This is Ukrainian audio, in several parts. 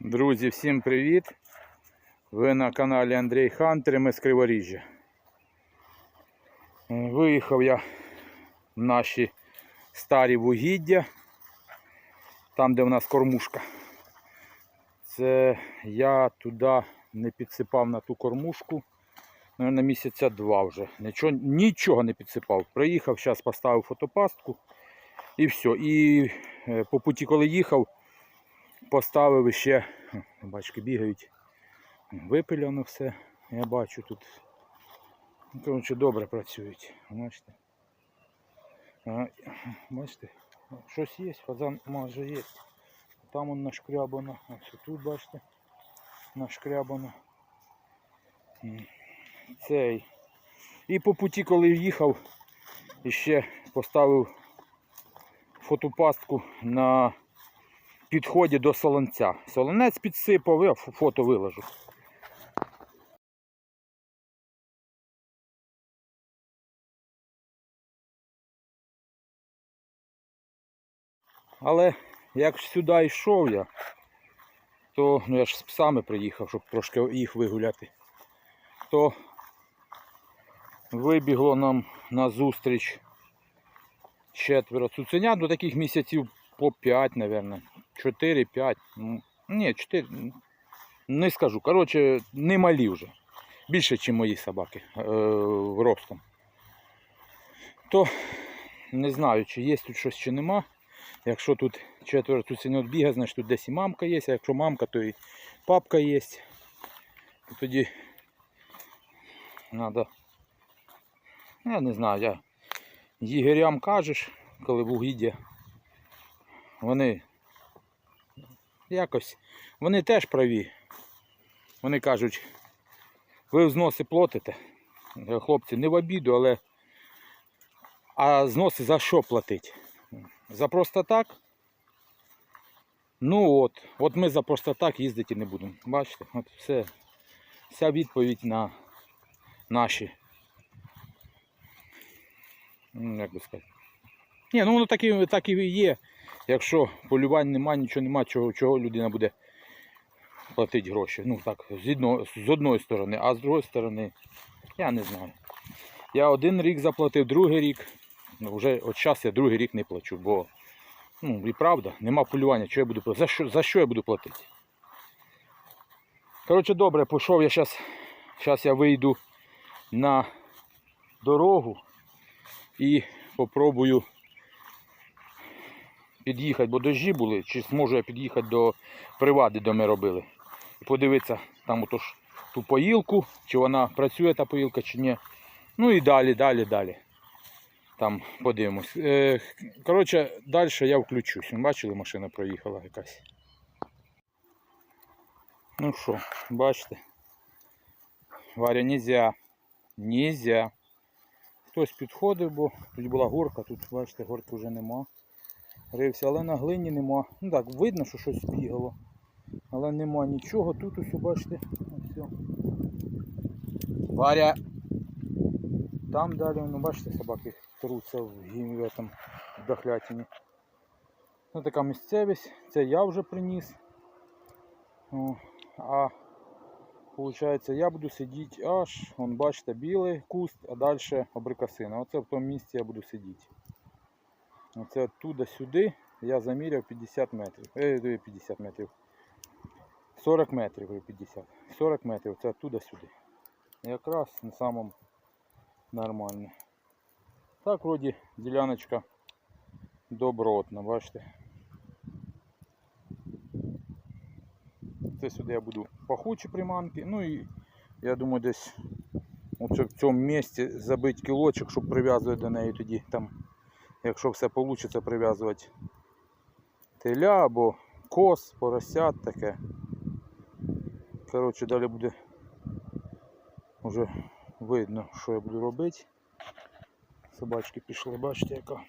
Друзі, всім привіт! Ви на каналі Андрій Хантер, ми з Криворіжжя. Е, Виїхав я в наші старі вугіддя, там де в нас кормушка. Це я туди не підсипав на ту кормушку. на місяця два вже. Нічого, нічого не підсипав. Приїхав, зараз поставив фотопастку і все. І е, по путі, коли їхав, поставив ще, бачки бігають, випиляно все. Я бачу тут. Ну, Коротше, добре працюють. Бачите? Бачите, щось є, фазан майже є. Там он нашкрябано. Ось тут, бачите, нашкрябано. Цей. І по путі, коли їхав, ще поставив фотопастку на підході до солонця. Солонець підсипав, я фото виложу. Але як сюди йшов я, то ну я ж з псами приїхав, щоб трошки їх вигуляти, то вибігло нам на зустріч четверо цуценят до таких місяців по 5, мабуть. 4-5. Ну, ні, 4. Не скажу. Коротше, не малі вже. Більше, ніж мої собаки е, ростом. То не знаю, чи є тут щось, чи нема. Якщо тут четверо тут цуценят бігає, значить тут десь і мамка є. А якщо мамка, то і папка є. То тоді треба. Я не знаю, я їгерям кажеш, коли в угіддя, вони якось, вони теж праві. Вони кажуть, ви взноси платите. Хлопці, не в обіду, але а зноси за що платить? За просто так? Ну от, от ми за просто так їздити не будемо. Бачите, от все, вся відповідь на наші як би сказати. Ні, ну воно так і, так і є. Якщо полювань немає, нічого немає, чого, чого людина буде платити гроші. Ну так, з, одно, з одної сторони, а з другої сторони, я не знаю. Я один рік заплатив, другий рік. Ну, вже от час я другий рік не плачу, бо ну і правда, нема полювання, що я буду платити. За що, за що я буду платити? Коротше, добре, пішов я зараз. Зараз я вийду на дорогу і попробую під'їхати, бо дощі були, чи зможу я під'їхати до привади, де ми робили. І подивитися там отож ту поїлку, чи вона працює та поїлка, чи ні. Ну і далі, далі, далі. Там подивимось. Е, коротше, далі я включусь. Бачили, машина проїхала якась. Ну що, бачите? Варя, нельзя. Нельзя. Хтось підходив, бо тут була горка, тут, бачите, горки вже нема. Рився, але на глині нема. Ну так, видно, що щось бігало. Але нема нічого. Тут ось, бачите, о. Варя. Там далі, ну бачите, собаки труться в гімі в дохлятині. Ну така місцевість. Це я вже приніс. О, а Получається, я буду сидіти аж, вон бачите, білий куст, а далі абрикосина. Оце в тому місці я буду сидіти. Оце оттуда сюди я заміряв 50 метрів. Е, 50 метрів. 40 метрів, 50. 40 метрів, це оттуда сюди. Якраз на самому нормально. Так, вроді діляночка добротна, бачите. Це сюди я буду пахучі приманки. Ну і я думаю десь в цьому місці забити кілочок, щоб прив'язувати до неї тоді там, якщо все вийде, прив'язувати теля або кос, поросят таке. Коротше, далі буде вже видно, що я буду робити. Собачки пішли, бачите яка.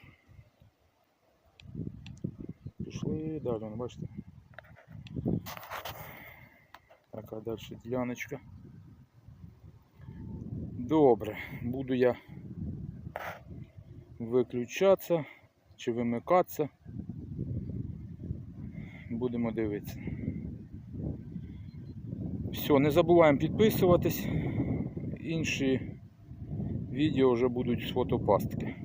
Пішли далі, ну, бачите. Така далі діляночка. Добре, буду я виключатися чи вимикатися. Будемо дивитися. Все, не забуваємо підписуватись. Інші відео вже будуть з фотопастки.